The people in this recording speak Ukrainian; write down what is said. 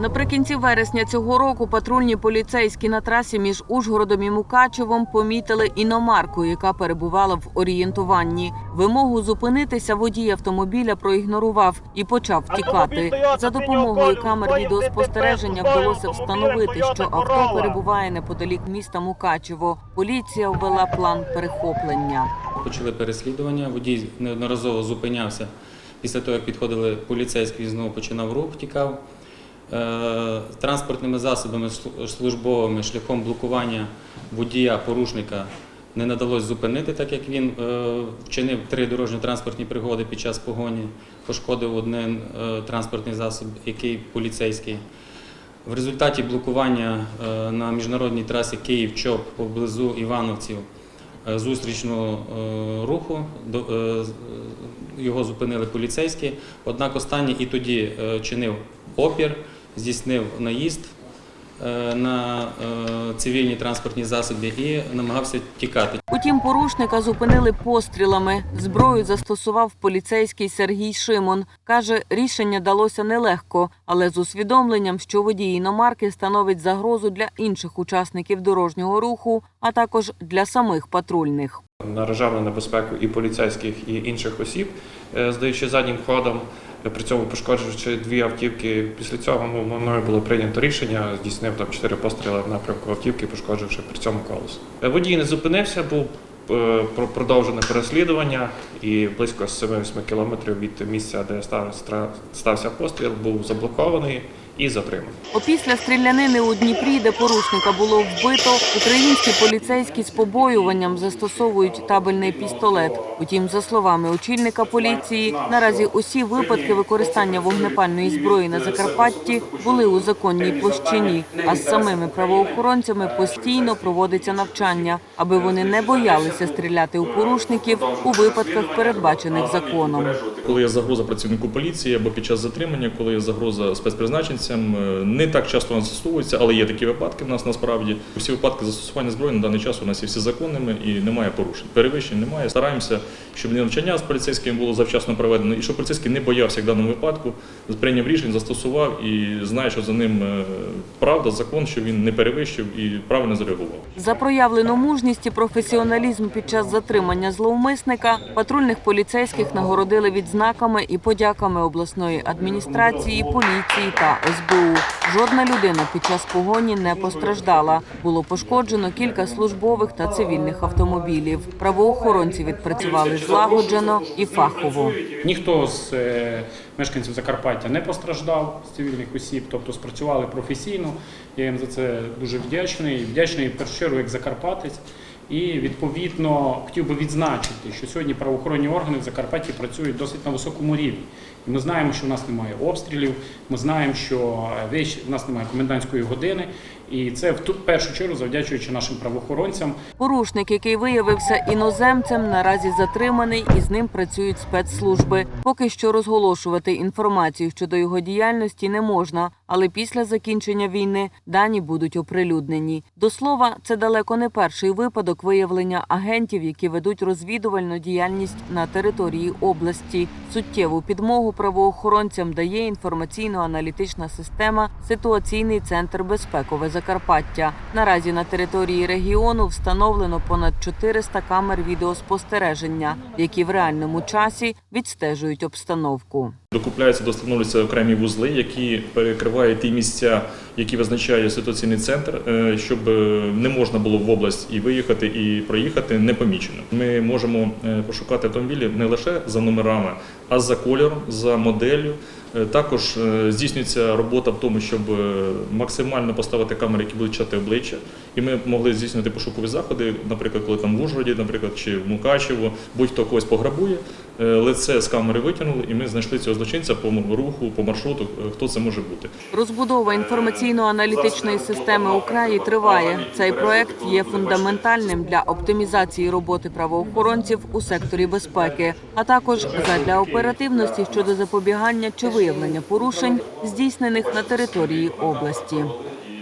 Наприкінці вересня цього року патрульні поліцейські на трасі між Ужгородом і Мукачевом помітили іномарку, яка перебувала в орієнтуванні. Вимогу зупинитися водій автомобіля проігнорував і почав втікати. За допомогою камер відеоспостереження вдалося встановити, що авто перебуває неподалік міста Мукачево. Поліція ввела план перехоплення. Почали переслідування. Водій неодноразово зупинявся. Після того, як підходили поліцейські, він знову починав рух, втікав. Е, Транспортними засобами слу- службовими шляхом блокування водія порушника не надалось зупинити, так як він е, вчинив три дорожньо-транспортні пригоди під час погоні, пошкодив один е, транспортний засіб, який поліцейський. В результаті блокування на міжнародній трасі Київ-Чоп поблизу Івановців зустрічного руху його зупинили поліцейські. Однак останній і тоді чинив опір, здійснив наїзд е, на е, цивільні транспортні засоби і намагався тікати. Утім, порушника зупинили пострілами. Зброю застосував поліцейський Сергій Шимон. Каже, рішення далося нелегко, але з усвідомленням, що водій іномарки становить загрозу для інших учасників дорожнього руху, а також для самих патрульних. Наражав на небезпеку і поліцейських, і інших осіб, е, здаючи заднім ходом, при цьому пошкоджуючи дві автівки. Після цього мною було прийнято рішення, здійснив там чотири постріли в напрямку автівки, пошкодживши при цьому колесо. Е, Водій не зупинився, був е, про- продовжене переслідування і близько 7-8 кілометрів від місця, де стався постріл, був заблокований і затриманий. Опісля стрілянини у Дніпрі, де порушника було вбито, українські поліцейські з побоюванням застосовують табельний пістолет. Утім, за словами очільника поліції, наразі усі випадки використання вогнепальної зброї на Закарпатті були у законній площині. А з самими правоохоронцями постійно проводиться навчання, аби вони не боялися стріляти у порушників у випадках, передбачених законом. Коли є загроза працівнику поліції або під час затримання, коли є загроза спецпризначенцям, е, не так часто вона застосовується, але є такі випадки в нас насправді. Всі випадки застосування зброї на даний час у нас є всі законними і немає порушень. Перевищень немає. Стараємося, щоб навчання з поліцейським було завчасно проведено, і щоб поліцейський не боявся, в даному випадку, прийняв рішення, застосував і знає, що за ним е, правда, закон, що він не перевищив і правильно зреагував. За проявлену мужність і професіоналізм під час затримання зловмисника патрульних поліцейських нагородили відзнаками і подяками обласної адміністрації, поліції та СБУ. Жодна людина під час погоні не постраждала. Було пошкоджено кілька службових та цивільних автомобілів. Правоохоронці відпрацювали злагоджено і фахово. Ніхто з е, мешканців Закарпаття не постраждав з цивільних осіб, тобто спрацювали професійно. Я їм за це дуже вдячний. Вдячний в першу чергу як закарпатець. І відповідно хотів би відзначити, що сьогодні правоохоронні органи в Закарпатті працюють досить на високому рівні. І ми знаємо, що в нас немає обстрілів, ми знаємо, що е, в нас немає комендантської години. І це в ту- першу чергу завдячуючи нашим правоохоронцям, Порушник, який виявився іноземцем, наразі затриманий і з ним працюють спецслужби. Поки що розголошувати інформацію щодо його діяльності не можна, але після закінчення війни дані будуть оприлюднені. До слова, це далеко не перший випадок виявлення агентів, які ведуть розвідувальну діяльність на території області. Суттєву підмогу правоохоронцям дає інформаційно-аналітична система Ситуаційний центр безпекове Закарпаття. Наразі на території регіону встановлено понад 400 камер відеоспостереження, які в реальному часі відстежують обстановку. Докупляються, достановлюються окремі вузли, які перекривають ті місця, які визначає ситуаційний центр, е, щоб е, не можна було в область і виїхати, і проїхати непомічено. Ми можемо е, пошукати автомобілі не лише за номерами, а за кольором, за моделлю. Також здійснюється робота в тому, щоб максимально поставити камери, які будуть чати обличчя, і ми могли здійснювати пошукові заходи, наприклад, коли там в Ужгороді, наприклад, чи в Мукачево, будь-хто когось пограбує, лице з камери витягнули, і ми знайшли цього злочинця по руху, по маршруту, е, хто це може бути. Розбудова інформаційно-аналітичної системи у краї триває. Цей проект є фундаментальним для оптимізації роботи правоохоронців у секторі безпеки, а також задля оперативності щодо запобігання чи виявлення порушень, здійснених на території області.